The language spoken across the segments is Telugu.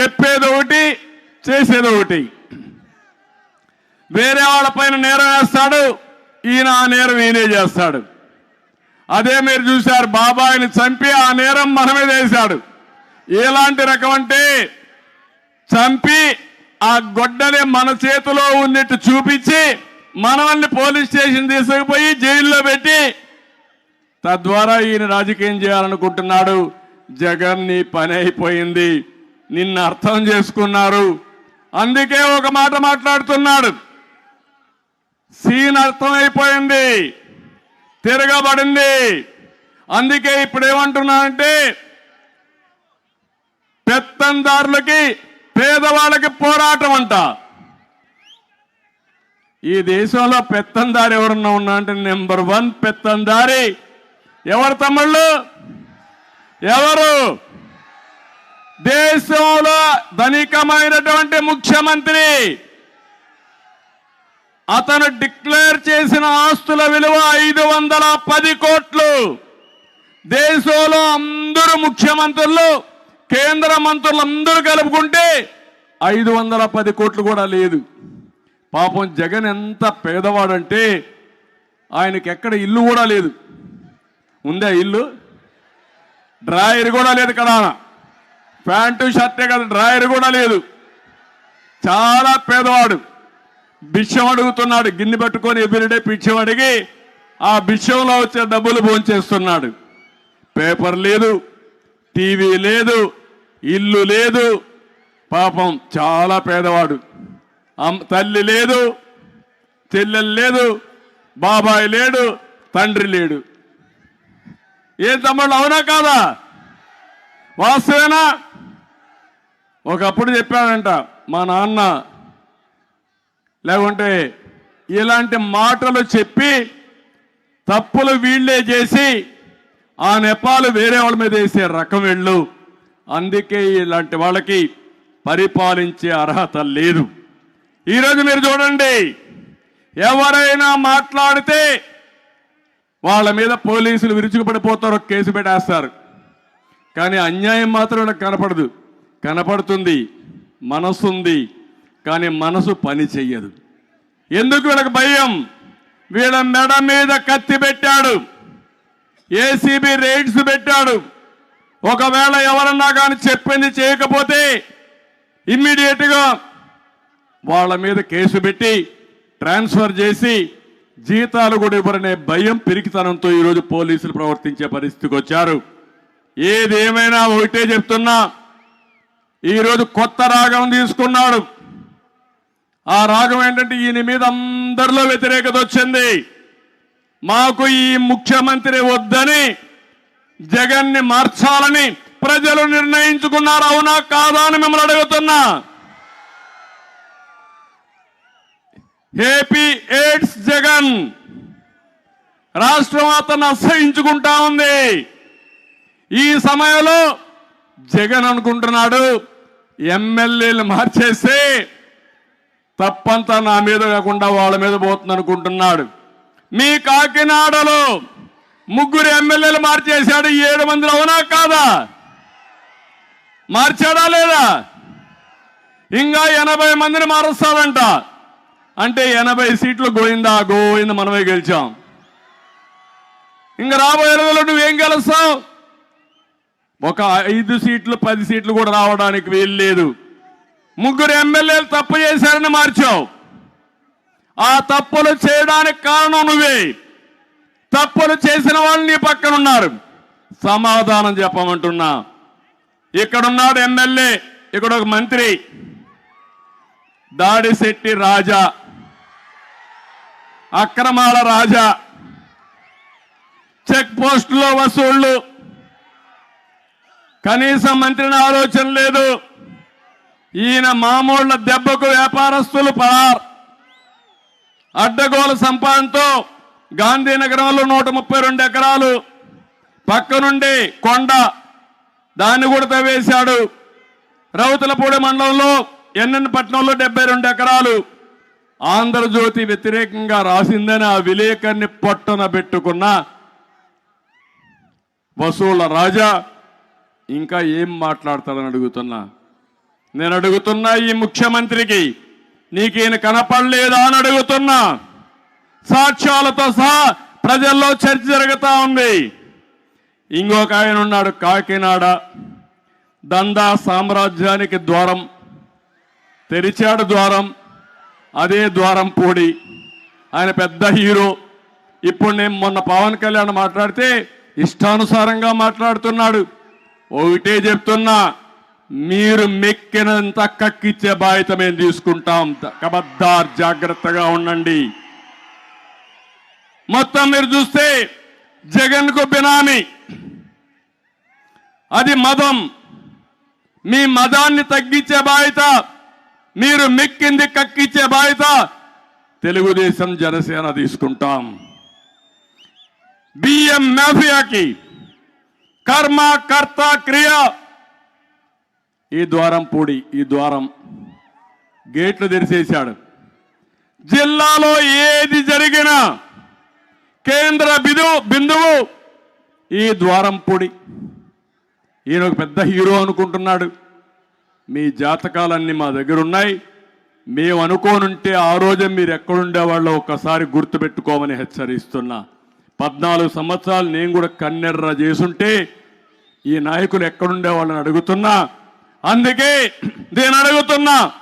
చెప్పేది ఒకటి చేసేది ఒకటి. వేరే వాళ్ళపైన నేరం వేస్తాడు ఈయన ఆ నేరం ఈయనే చేస్తాడు. అదే మీరు చూశారు బాబాయిని చంపి ఆ నేరం మనమే చేశాడు. ఎలాంటి రకం అంటే చంపి ఆ గొడ్డని మన చేతిలో ఉన్నట్టు చూపించి మనల్ని పోలీస్ స్టేషన్ తీసుకుపోయి జైల్లో పెట్టి తద్వారా ఈయన రాజకీయం చేయాలనుకుంటున్నాడు. జగన్ నీ పని అయిపోయింది. నిన్ను అర్థం చేసుకున్నారు. అందుకే ఒక మాట మాట్లాడుతున్నాడు. సీన్ అర్థమైపోయింది. తిరగబడింది. అందుకే ఇప్పుడు ఏమంటున్నానంటే పెత్తందారులకి పేదవాళ్ళకి పోరాటం అంట. ఈ దేశంలో పెత్తందారి ఎవరన్నా ఉన్నా అంటే నెంబర్ వన్ పెత్తందారి. ఎవరు తమ్ముళ్ళు? ఎవరు? దేశంలో ధనికమైనటువంటి ముఖ్యమంత్రి అతను డిక్లేర్ చేసిన ఆస్తుల విలువ ఐదు వందల పది కోట్లు. దేశంలో అందరూ ముఖ్యమంత్రులు కేంద్ర మంత్రులు అందరూ కలుపుకుంటే ఐదు వందల పది కోట్లు కూడా లేదు. పాపం జగన్ ఎంత పేదవాడంటే ఆయనకి ఎక్కడ ఇల్లు కూడా లేదు. ఉందా ఇల్లు? డ్రాయర్ కూడా లేదు కదా ప్యాంటు షర్టే కదా డ్రాయర్ కూడా లేదు. చాలా పేదవాడు. భిక్షం అడుగుతున్నాడు. గిన్నె పెట్టుకొని ఎవ్రీడే భిక్షం అడిగి ఆ భిక్షంలో వచ్చే డబ్బులు భోంచేస్తున్నాడు. పేపర్ లేదు టీవీ లేదు ఇల్లు లేదు. పాపం చాలా పేదవాడు. అమ్- తల్లి లేదు చెల్లెలు లేదు బాబాయ్ లేడు తండ్రి లేడు. ఏం తమ్ముళ్ళు అవునా కాదా? వాస్తవేనా? ఒకప్పుడు చెప్పాడంట మా నాన్న లేకుంటే ఇలాంటి మాటలు చెప్పి తప్పులు వీళ్ళే చేసి ఆ నెపాలు వేరే వాళ్ళ మీద వేసే రకం వెళ్ళు. అందుకే ఇలాంటి వాళ్ళకి పరిపాలించే అర్హత లేదు. ఈరోజు మీరు చూడండి ఎవరైనా మాట్లాడితే వాళ్ళ మీద పోలీసులు విరుచుకుపడిపోతారు కేసు పెట్టేస్తారు. కానీ అన్యాయం మాత్రం కనపడదు. కనపడుతుంది మనసు ఉంది కానీ మనసు పని చెయ్యదు. ఎందుకు వీళ్ళకి భయం? వీళ్ళ మెడ మీద కత్తి పెట్టాడు. ఏసీబీ రైడ్స్ పెట్టాడు. ఒకవేళ ఎవరన్నా కానీ చెప్పింది చేయకపోతే ఇమ్మీడియట్గా వాళ్ళ మీద కేసు పెట్టి ట్రాన్స్ఫర్ చేసి జీతాలు కూడా ఇవ్వరనే భయం పిరికితనంతో ఈరోజు పోలీసులు ప్రవర్తించే పరిస్థితికి వచ్చారు. ఏదేమైనా ఒకటే చెప్తున్నా ఈరోజు కొత్త రాగం తీసుకున్నాడు. ఆ రాగం ఏంటంటే ఈయన మీద అందరిలో వ్యతిరేకత వచ్చింది. మాకు ఈ ముఖ్యమంత్రి వద్దని జగన్ని మార్చాలని ప్రజలు నిర్ణయించుకున్నారు. అవునా కాదా అని మిమ్మల్ని అడుగుతున్నా. ఏపీ ఎయిడ్స్ జగన్ రాష్ట్రం అతను అసహించుకుంటా ఉంది. ఈ సమయంలో జగన్ అనుకుంటున్నాడు ఎమ్మెల్యేలు మార్చేస్తే తప్పంతా నా మీద కాకుండా వాళ్ళ మీద పోతుంది అనుకుంటున్నాడు మీ కాకినాడలో ముగ్గురు ఎమ్మెల్యేలు మార్చేశాడు. ఏడు మంది అవునా కాదా? మార్చాడా లేదా? ఇంకా ఎనభై మందిని మారుస్తాడంట. అంటే ఎనభై సీట్లు గోయిందా? గోయింది మనమే గెలిచాం. ఇంకా రాబోయే రోజుల్లో నువ్వేం గెలుస్తావు? ఒక ఐదు సీట్లు పది సీట్లు కూడా రావడానికి వీలు లేదు. ముగ్గురు ఎమ్మెల్యేలు తప్పు చేశారని మార్చావు. ఆ తప్పులు చేయడానికి కారణం నువ్వే. తప్పులు చేసిన వాళ్ళు నీ పక్కన ఉన్నారు సమాధానం చెప్పమంటున్నా. ఇక్కడున్నాడు ఎమ్మెల్యే ఇక్కడ ఒక మంత్రి. దాడిశెట్టి రాజా. అక్రమాల రాజా. చెక్ పోస్టులో వసూళ్ళు కనీసం మంత్రిని ఆలోచన లేదు. ఈయన మామూళ్ళ దెబ్బకు వ్యాపారస్తులు పరార్ అడ్డగోల సంపాదనతో గాంధీనగరంలో నూట ముప్పై రెండు ఎకరాలు పక్కనుండి కొండ దాన్ని కూడా తవ్వేశాడు రౌతులపూడి మండలంలో ఎన్ఎన్ పట్నంలో డెబ్బై రెండు ఎకరాలు ఆంధ్రజ్యోతి వ్యతిరేకంగా రాసిందని ఆ విలేకరిని పొట్టన పెట్టుకున్న వసూళ్ళ రాజా ఇంకా ఏం మాట్లాడతాడని అడుగుతున్నా? నేను అడుగుతున్నా ఈ ముఖ్యమంత్రికి నీకు కనపడలేదా అని అడుగుతున్నా. సాక్ష్యాలతో సహా ప్రజల్లో చర్చ జరుగుతూ ఉంది. ఇంకొక ఆయన ఉన్నాడు కాకినాడ. దందా సామ్రాజ్యానికి ద్వారం తెరిచాడు ద్వారం అదే ద్వారం పూడి. ఆయన పెద్ద హీరో. ఇప్పుడు నేను మొన్న పవన్ కళ్యాణ్ మాట్లాడితే ఇష్టానుసారంగా మాట్లాడుతున్నాడు. ఒకటే చెప్తున్నా మీరు మెక్కినంత కక్కిచ్చే బాధ్యత మేము తీసుకుంటాం. కబద్దార్ జాగ్రత్తగా ఉండండి. మొత్తం మీరు చూస్తే జగన్కు బినామీ. అది మదం. మీ మదాన్ని తగ్గించే బాధ్యత మీరు మెక్కింది కక్కిచ్చే బాధ్యత తెలుగుదేశం జనసేన తీసుకుంటాం. బియ్యం మాఫియాకి కర్మ కర్త క్రియ. ఈ ద్వారం పూడి ఈ ద్వారం గేట్లు తెరిచేశాడు జిల్లాలో ఏది జరిగినా కేంద్ర బిందు బిందువు ఈ ద్వారం పొడి. ఈయన ఒక పెద్ద హీరో అనుకుంటున్నాడు. మీ జాతకాలన్నీ మా దగ్గర ఉన్నాయి మేము అనుకోనుంటే ఆ రోజే మీరు ఎక్కడుండేవాళ్ళో ఒక్కసారి గుర్తుపెట్టుకోమని హెచ్చరిస్తున్నా. పద్నాలుగు సంవత్సరాలు నేను కూడా కన్నెర్ర చేసుంటే ఈ నాయకులు ఎక్కడుండేవాళ్ళని అడుగుతున్నా. అందుకే నేను అడుగుతున్నా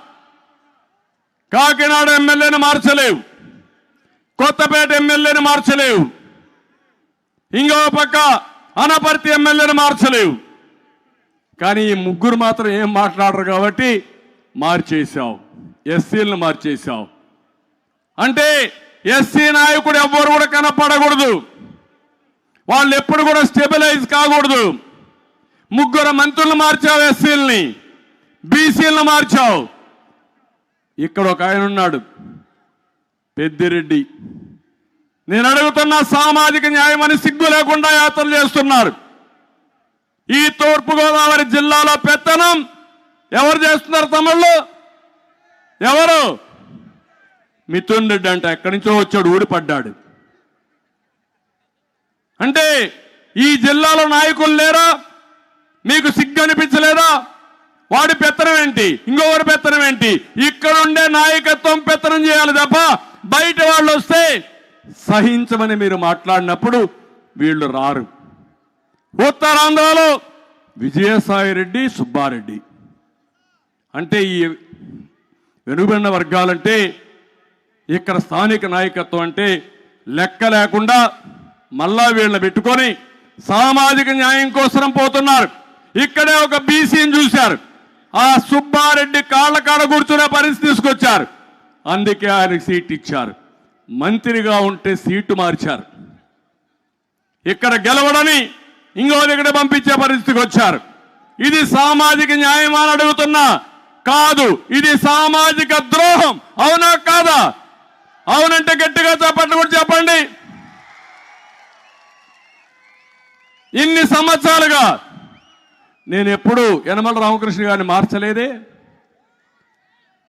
కాకినాడ ఎమ్మెల్యేని మార్చలేవు కొత్తపేట ఎమ్మెల్యేని మార్చలేవు ఇంకో పక్క అనపర్తి ఎమ్మెల్యేని మార్చలేవు. కానీ ఈ ముగ్గురు మాత్రం ఏం మాట్లాడరు కాబట్టి మార్చేశావు ఎస్సీలను మార్చేశావు. అంటే ఎస్సీ నాయకుడు ఎవ్వరు కూడా కనపడకూడదు. వాళ్ళు ఎప్పుడు కూడా స్టెబిలైజ్ కాకూడదు. ముగ్గురు మంత్రులు మార్చావు ఎస్సీలని. బీసీలను మార్చావు. ఇక్కడ ఒక ఆయన ఉన్నాడు. పెద్దిరెడ్డి. నేను అడుగుతున్న సామాజిక న్యాయం అని సిగ్గు లేకుండా యాత్రలు చేస్తున్నారు. ఈ తూర్పుగోదావరి జిల్లాలో పెత్తనం ఎవరు చేస్తున్నారు తమిళ్ళు ఎవరు? మిథున్ రెడ్డి అంట ఎక్కడి నుంచో వచ్చాడు ఊడిపడ్డాడు. అంటే ఈ జిల్లాలో నాయకులు లేరా? మీకు సిగ్గు అనిపించలేదా వాడి పెత్తనం ఏంటి? ఇంకొకరి పెత్తనం ఏంటి? ఇక్కడ ఉండే నాయకత్వం పెత్తనం చేయాలి తప్ప బయట వాళ్ళు వస్తే సహించమని మీరు మాట్లాడినప్పుడు వీళ్ళు రారు. ఉత్తరాంధ్రలో విజయసాయి రెడ్డి సుబ్బారెడ్డి. అంటే ఈ వెనుబడిన వర్గాలంటే ఇక్కడ స్థానిక నాయకత్వం అంటే లెక్క లేకుండా మళ్ళా వీళ్ళని పెట్టుకొని సామాజిక న్యాయం కోసం పోతున్నారు. ఇక్కడే ఒక బీసీని చూశారు. ఆ సుబ్బారెడ్డి కాళ్ళ కాడ కూర్చునే పరిస్థితి తీసుకొచ్చారు. అందుకే ఆయనకు సీట్ ఇచ్చారు. మంత్రిగా ఉంటే సీటు మార్చారు. ఇక్కడ గెలవడని ఇంకో దగ్గర పంపించే పరిస్థితికి వచ్చారు. ఇది సామాజిక న్యాయం అని అడుగుతున్నా కాదు. ఇది సామాజిక ద్రోహం. అవునా కాదా? అవునంటే గట్టిగా చెప్పండి కూడా చెప్పండి. ఇన్ని సంవత్సరాలుగా నేను ఎప్పుడు యనమల రామకృష్ణ గారిని మార్చలేదే.